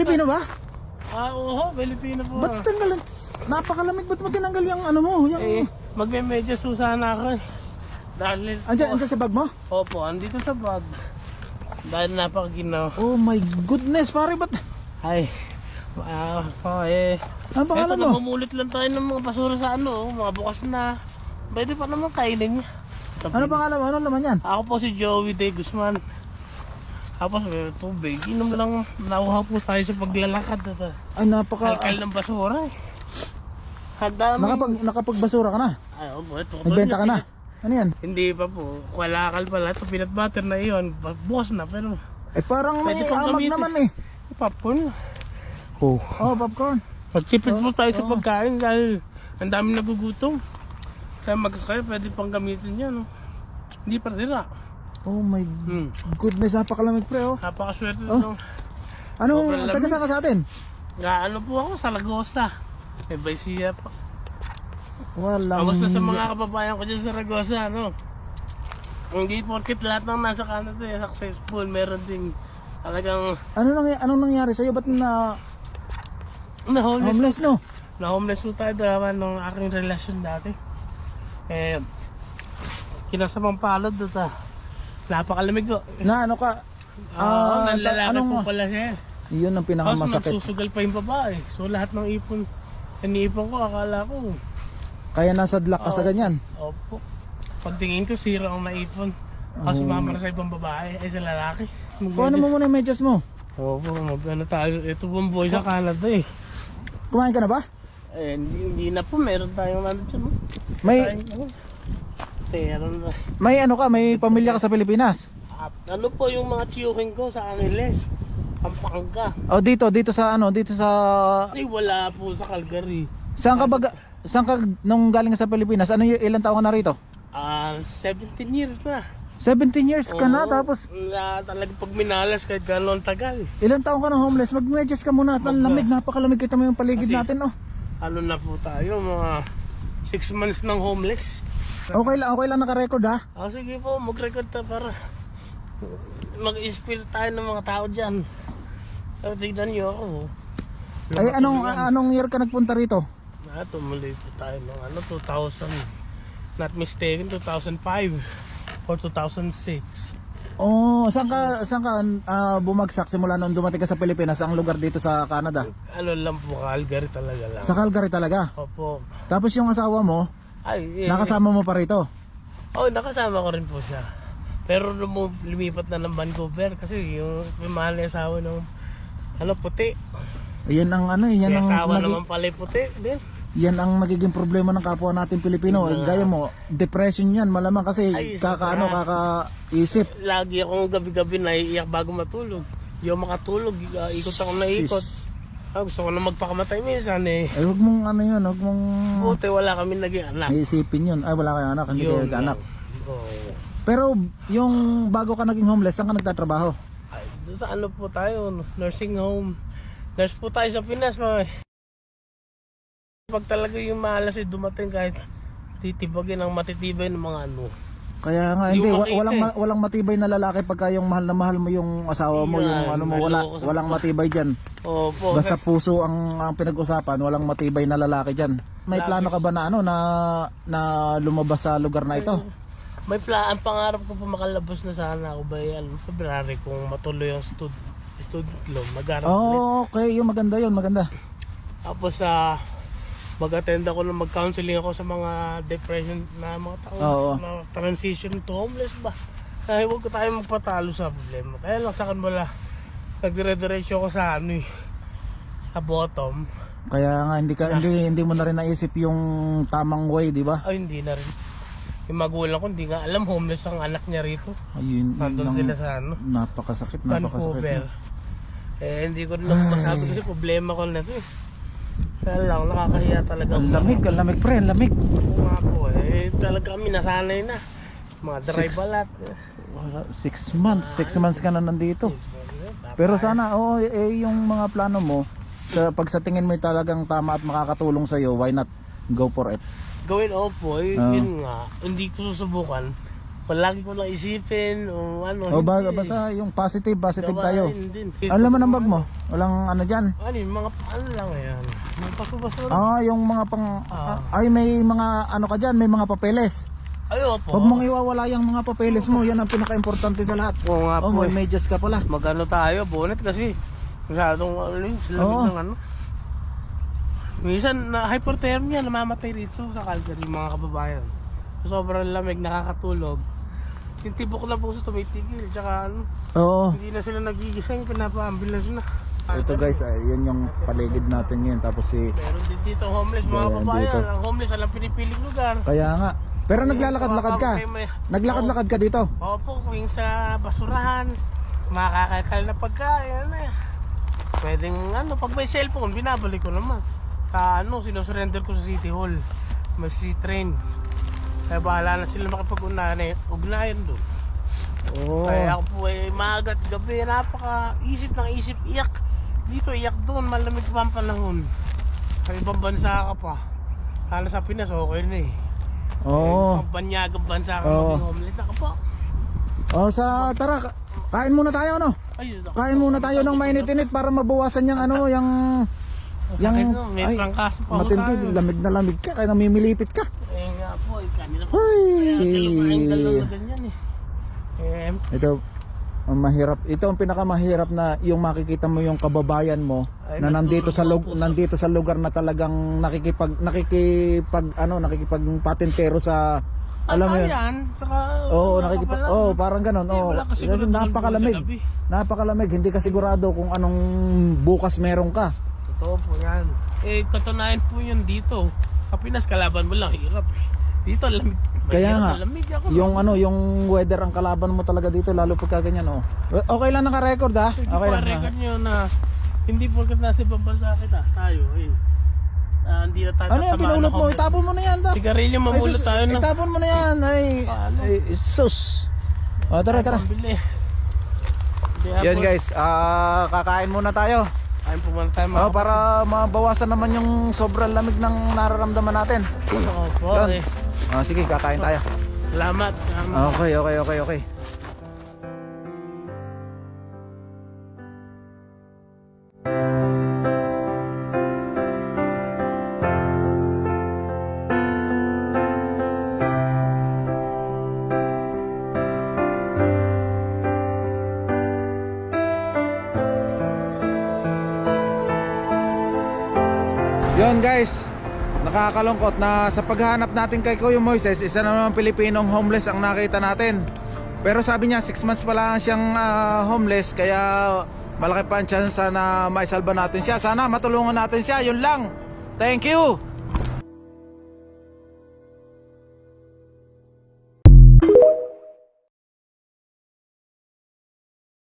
Pilipino ba? Ah, oo, Pilipino po. Ba't tanggal? Napakalamig. Ba't mo tinanggal yung ano mo? Yung... Eh, magme-medyas po sana ako eh. Dahil, Andiyan, andiyan sa bag mo? opo, andito sa bag. Dahil napakaginaw. Oh my goodness, pare. Ba't? Ay, ah, oh, eh. Ang pangalan Eto, mo? namumulit lang tayo ng mga basura sa ano, oh, mga bukas na. Pwede pa naman kainin niya. Ano pangalan mo? Ano naman yan? Ako po si Joey De Guzman. Tapos may tubig. Inom lang, nauhaw po tayo sa paglalakad. Ito. Ay, napaka... Kalkal ng basura eh. Ang Nakapag, nakapagbasura ka na? Ay, opo, ito. Nagbenta ka na? Ano yan? Hindi pa po. Kalakal pala. Ito peanut butter na iyon. Bukas na pero Eh parang may amag naman eh. popcorn. Oh. Oh, popcorn. Magtipid po tayo sa pagkain dahil ang dami nagugutom. Kaya magsakay, pwede pang gamitin yan. No? Hindi pa sira. Oh my Hmm. goodness, napakalamig pre oh. Napakaswerte Oh. Sobrang lamig. taga saan ka sa atin? Nga ano po ako sa Lagosa. May Baisia po. Walang... Kamusta sa mga kababayan ko dyan sa Ragosa, ano? Hindi porkit lahat ng nasa Canada eh, successful. Meron ding talagang Ano nang anong nangyari sa iyo? Ba't na na homeless. homeless no? Na homeless po tayo dalawa nung aking relasyon dati. Eh, kinasamang palad doon ta. Napakalamig ko. Na ano ka? Oo, Ah, ta- nanlalaki anong- po pala siya. Iyon ang Tapos pinakamasakit. nagsusugal pa yung babae. So lahat ng ipon, iniipon ko, akala ko, Kaya nasadlak ka sa ganyan. opo. Pagtingin ko, sira ang naipon. Tapos sumama na sa ibang babae, ay sa lalaki. Kuha mo muna yung medyas mo. Opo, mag ano tayo. Ito pong boy sa Canada eh. Kumain ka na ba? Eh, hindi, hindi na po, meron tayong ano dyan. oh. May Tayong, ano, na. may ano ka, may pamilya ka sa Pilipinas. At ano po yung mga chiyuking ko sa Angeles? Pampanga. O dito, dito sa ano, dito sa Ay, wala po sa Calgary. Saan ka baga, saan ka nung galing ka sa Pilipinas? Ano yung ilang taon ka na rito? Ah, 17 years na. 17 years ka na Oo, tapos Na talaga pag minalas kahit gano'n tagal. ilang taon ka na homeless? Mag-medyas ka muna. Ang lamig, napakalamig kita mo yung paligid Kasi- natin, oh. Ano na po tayo, mga 6 months ng homeless. Okay lang, okay lang naka-record ha. Ah, sige po, mag-record ta para mag-inspire tayo ng mga tao dyan. So, tignan niyo ako. Ay anong anong year ka nagpunta rito? Ah, tumuloy po tayo ng ano, 2000. Not mistaken, 2005 or 2006. Oh, saan ka saan ka ah, bumagsak simula nung dumating ka sa Pilipinas, ang lugar dito sa Canada? Ano lang po, Calgary talaga lang. Sa Calgary talaga. Opo. Tapos yung asawa mo, Ay, eh, nakasama mo pa rito. Oh, nakasama ko rin po siya. Pero lumipat na ng Vancouver kasi yung yung mahal na asawa ng ano puti. Yan ang ano, yan Yung ang asawa nagi- naman pala yung puti din. yan ang magiging problema ng kapwa natin Pilipino. Eh, Gaya mo, depression yan malamang kasi Ay, kakaano kakaisip. Lagi akong gabi-gabi naiiyak bago matulog. Hindi ako makatulog. Uh, ikot ako na ikot. Ah, gusto ko na magpakamatay minsan eh. Ay wag mong ano yun, wag mong Buti wala kami naging anak. iisipin yun. Ay wala kayong anak, hindi kayo anak. lang. Oo. Pero yung bago ka naging homeless, saan ka nagtatrabaho? Ay, doon sa ano po tayo, nursing home. Nurse po tayo sa Pinas, mga. Pag talaga yung malas ay dumating kahit titibagin ang matitibay ng mga ano. Kaya nga Hindi wa- walang ma- walang matibay na lalaki pagka yung mahal na mahal mo yung asawa mo, yung ano mo wala walang matibay diyan. Opo. Basta puso ang, ang pinag-usapan, walang matibay na lalaki diyan. May plano ka ba na ano na na lumabas sa lugar na ito? May pla ang pangarap ko pa makalabas na sana ako by ano, February kung matuloy ang stud student loan. Mag-aral. Oh, okay, yung maganda yun, maganda. Tapos sa mag-attend ako ng mag-counseling ako sa mga depression na mga tao Oo. na transition to homeless ba. Kaya huwag ko tayo magpatalo sa problema. Kaya lang sa akin wala. Nagdire-diretso ako sa ano eh, sa bottom. Kaya nga hindi ka hindi hindi mo na rin naisip yung tamang way, di ba? Ay hindi na rin. Yung magulang ko hindi nga alam homeless ang anak niya rito. Ayun, yun Nandun lang. sila sa ano. napakasakit, napakasakit. Vancouver. Eh, hindi ko rin naman masabi kasi problema ko na to eh. Kaya lang, nakakahiya talaga. Ang lamig, ang lamig pre, ang lamig. Oo nga po eh. Talaga kami nasanay na. Mga dry Six. balat. Wala, six months, six months ka na nandito. Pero sana, oo, eh, yung mga plano mo, sa pag sa tingin mo talagang tama at makakatulong sa'yo, why not go for it? Gawin opo, eh, Oo. yun nga. Hindi ko susubukan. Palagi ko lang isipin o ano. O ba, hindi. basta yung positive, positive tayo. Gawain din. Ano naman ang bag mo? Walang ano dyan? Ano yung mga ano lang yan. Mga paso-paso lang. Ah, yung mga pang... Ah. ay, may mga ano ka dyan, may mga papeles. Ay, opo. Huwag mong iwawala yung mga papeles mo. Yan ang pinaka-importante sa lahat. Oo nga Oh, po. may eh. medyas ka pala. Magano tayo, bonnet kasi. Masyadong ano yun, sila Oo. ng ano. Minsan, na hypothermia, namamatay rito sa Calgary, mga kababayan. Sobrang lamig, nakakatulog. Yung tibok na puso tumitigil, tsaka ano, Oo. hindi na sila nagigising, pinapaambulance na. Ito guys, ay, yan yung paligid natin ngayon. Tapos si... Pero din dito homeless mga kababayan, dito. ang homeless alam pinipiling lugar. Kaya nga. Pero naglalakad-lakad ka. Kayo may- Naglakad-lakad ka dito. Opo, kung yung sa basurahan, makakakal na pagkain, ano eh. Pwedeng ano, pag may cellphone, binabalik ko naman. Sa ano, sinusurrender ko sa City Hall. May city train. Kaya bahala na sila makipag-ugnayan ugnayan doon. Oo. Kaya ako po eh, maagat gabi, napaka isip ng isip, iyak. Dito, iyak doon, malamig pa ang panahon. Sa ibang bansa ka pa. Hala sa Pinas, okay na eh. Oo. Pag banyagang bansa ka, Oo. maging homeless na ka pa. Oh, sa tara, ka- kain muna tayo ano? Ako. Kain muna tayo ng mainit-init para mabawasan yung ano, yung Yang, yung ay, matindi, lamig na lamig ka, kaya namimilipit ka. Eh po, eh, eh. Eh, Ito, ang mahirap. Ito ang pinakamahirap na yung makikita mo yung kababayan mo Ay, na nandito sa lug, nandito sa lugar na talagang nakikipag nakikipag ano, nakikipag patentero sa alam mo yun. yan, saka... Oo, ka nakikipag. Oh, parang ganon. Hindi, Oh, kasi napakalamig. Napakalamig, hindi ka sigurado kung anong bukas meron ka. Totoo po yan. Eh, katunayan po yun dito. Sa Pinas, kalaban mo lang, hirap. eh. Dito, lamig. Kaya nga, na lamig ako. Yung ano, yung weather ang kalaban mo talaga dito lalo pagka ganyan oh. Okay lang naka-record ha? Hindi Okay lang. record nyo na hindi porket nasa ibang bansa kita, tayo, eh. Ah, hindi na tayo Ano yan pinulot mo? Itapon mo na yan. Tap. Sigarilyo, mamulot tayo ng... Itapon mo na yan. Ay, ay sus. O tara tara. Yan ako- guys, ah kakain muna tayo. Ayun po muna tayo Oh, para mabawasan naman yung sobrang lamig ng nararamdaman natin. Opo, Yun. eh. Ah, sige, kakain tayo. Salamat. salamat. Okay, okay, okay, okay. Yon guys, nakakalungkot na sa paghahanap natin kay Kuya Moises, isa naman Pilipinong homeless ang nakita natin. Pero sabi niya 6 months pa lang siyang ah, homeless kaya malaki pa ang chance na maisalba natin siya. Sana matulungan natin siya, yun lang. Thank you.